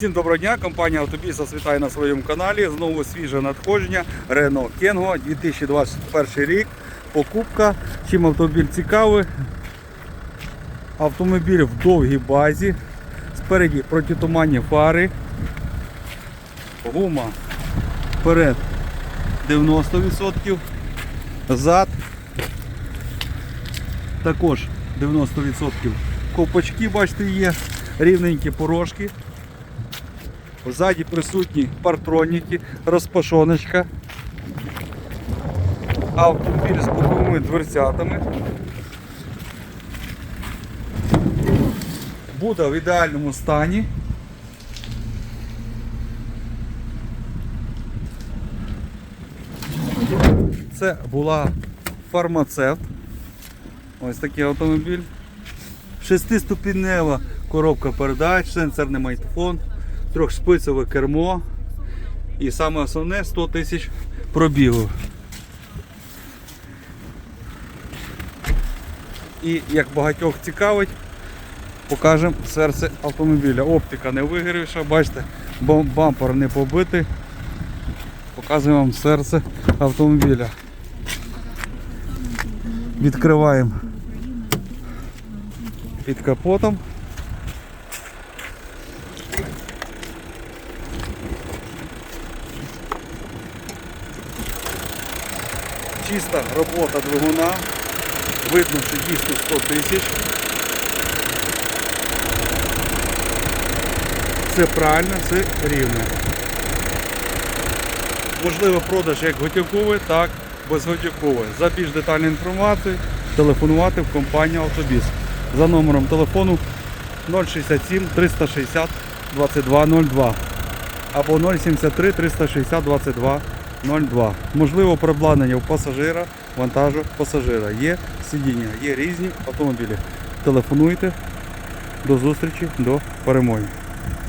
Всім доброго дня, компанія Автобіс вас вітає на своєму каналі. Знову свіже надходження Renault Kengo 2021 рік. Покупка. Чим автомобіль цікавий. Автомобіль в довгій базі. Спереді протитуманні фари. Гума вперед 90%. Зад також 90%. Ковпачки, бачите, є. Рівненькі порожки. Ззаді присутні партроніки, розпашоночка. Автомобіль з боковими дверцятами. Буде в ідеальному стані. Це була фармацевт. Ось такий автомобіль. Шестиступінева коробка передач, сенсорний майтфон, трьохспицеве кермо і саме основне 100 тисяч пробігу. І як багатьох цікавить, покажемо серце автомобіля. Оптика не вигорівша, бачите, бам- бампер не побитий. Показуємо вам серце автомобіля. Відкриваємо під капотом. Чиста робота двигуна. Видно, що дійсно 100 тисяч. Все правильно, все рівно. Можливо продаж як готівковий, так безготівковий. За більш детальну інформацію телефонувати в компанію Автобіс за номером телефону 067 360 2202 або 073 360 2202. Можливо, перебладнання у пасажира, вантажу пасажира. Є сидіння, є різні автомобілі. Телефонуйте. До зустрічі, до перемоги.